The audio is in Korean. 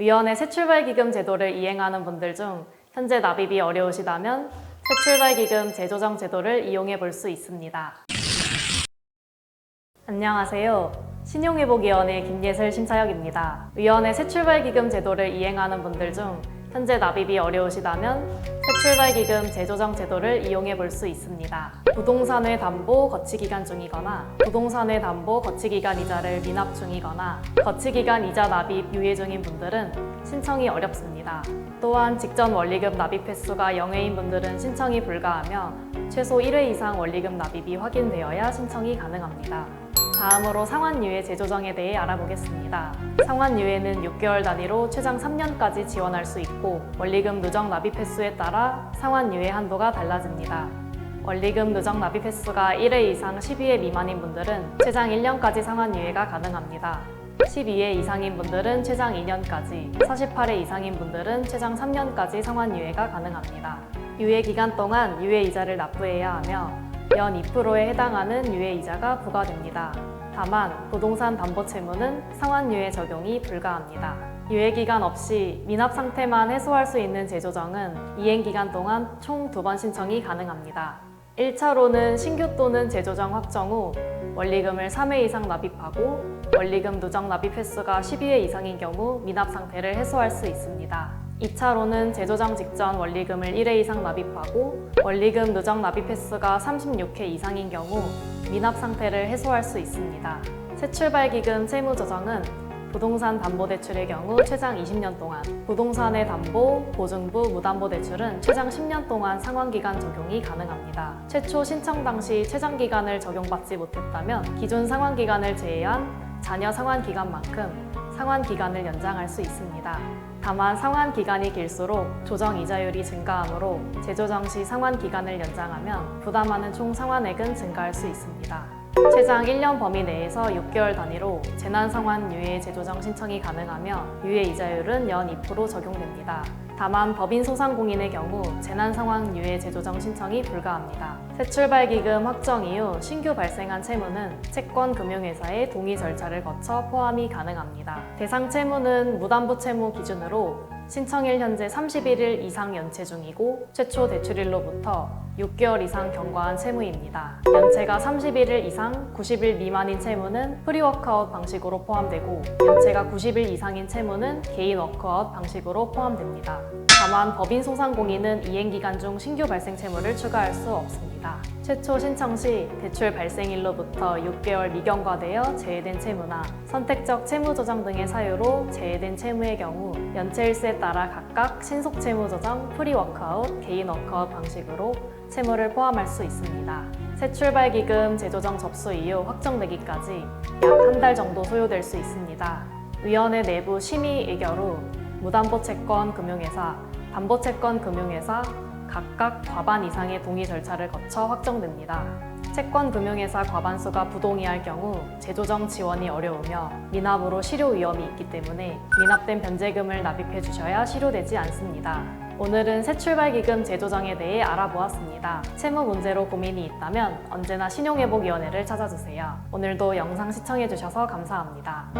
위원회 새출발기금 제도를 이행하는 분들 중 현재 납입이 어려우시다면 새출발기금 재조정 제도를 이용해 볼 수 있습니다. 안녕하세요. 신용회복위원회 김예슬 심사역입니다. 위원회 새출발기금 제도를 이행하는 분들 중 현재 납입이 어려우시다면 새출발기금 재조정 제도를 이용해 볼 수 있습니다. 부동산의 담보 거치기간 중이거나 부동산의 담보 거치기간 이자를 미납 중이거나 거치기간 이자 납입 유예 중인 분들은 신청이 어렵습니다. 또한 직전 원리금 납입 횟수가 0회인 분들은 신청이 불가하며 최소 1회 이상 원리금 납입이 확인되어야 신청이 가능합니다. 다음으로 상환유예 재조정에 대해 알아보겠습니다. 상환유예는 6개월 단위로 최장 3년까지 지원할 수 있고 원리금 누적 납입 횟수에 따라 상환유예 한도가 달라집니다. 원리금 누적 납입 횟수가 1회 이상 12회 미만인 분들은 최장 1년까지 상환 유예가 가능합니다. 12회 이상인 분들은 최장 2년까지, 48회 이상인 분들은 최장 3년까지 상환 유예가 가능합니다. 유예 기간 동안 유예 이자를 납부해야 하며 연 2%에 해당하는 유예 이자가 부과됩니다. 다만 부동산 담보 채무는 상환유예 적용이 불가합니다. 유예 기간 없이 미납 상태만 해소할 수 있는 재조정은 이행 기간 동안 총 두 번 신청이 가능합니다. 1차로는 신규 또는 재조정 확정 후 원리금을 3회 이상 납입하고 원리금 누적 납입 횟수가 12회 이상인 경우 미납 상태를 해소할 수 있습니다. 2차로는 재조정 직전 원리금을 1회 이상 납입하고 원리금 누적 납입 횟수가 36회 이상인 경우 미납 상태를 해소할 수 있습니다. 새출발기금 채무 조정은 부동산 담보대출의 경우 최장 20년 동안, 부동산의 담보, 보증부, 무담보대출은 최장 10년 동안 상환기간 적용이 가능합니다. 최초 신청 당시 최장기간을 적용받지 못했다면 기존 상환기간을 제외한 자녀 상환 기간만큼 상환 기간을 연장할 수 있습니다. 다만 상환 기간이 길수록 조정 이자율이 증가하므로 재조정 시 상환 기간을 연장하면 부담하는 총 상환액은 증가할 수 있습니다. 최장 1년 범위 내에서 6개월 단위로 재난상환 유예 재조정 신청이 가능하며 유예 이자율은 연 2% 적용됩니다. 다만 법인 소상공인의 경우 재난상환 유예 재조정 신청이 불가합니다. 새출발기금 확정 이후 신규 발생한 채무는 채권 금융회사의 동의 절차를 거쳐 포함이 가능합니다. 대상 채무는 무담보 채무 기준으로 신청일 현재 31일 이상 연체 중이고 최초 대출일로부터 6개월 이상 경과한 채무입니다. 연체가 31일 이상 90일 미만인 채무는 프리워크아웃 방식으로 포함되고 연체가 90일 이상인 채무는 개인 워크아웃 방식으로 포함됩니다. 다만 법인 소상공인은 이행 기간 중 신규 발생 채무를 추가할 수 없습니다. 최초 신청 시 대출 발생일로부터 6개월 미경과되어 제외된 채무나 선택적 채무 조정 등의 사유로 제외된 채무의 경우 연체일수에 따라 각각 신속 채무 조정, 프리 워크아웃, 개인 워크아웃 방식으로 채무를 포함할 수 있습니다. 새 출발 기금 재조정 접수 이후 확정되기까지 약 한 달 정도 소요될 수 있습니다. 위원회 내부 심의 의결 후 무담보 채권 금융회사, 담보 채권 금융회사 각각 과반 이상의 동의 절차를 거쳐 확정됩니다. 채권 금융회사 과반수가 부동의할 경우 재조정 지원이 어려우며 미납으로 실효 위험이 있기 때문에 미납된 변제금을 납입해 주셔야 실효되지 않습니다. 오늘은 새 출발기금 재조정에 대해 알아보았습니다. 채무 문제로 고민이 있다면 언제나 신용회복위원회를 찾아주세요. 오늘도 영상 시청해주셔서 감사합니다.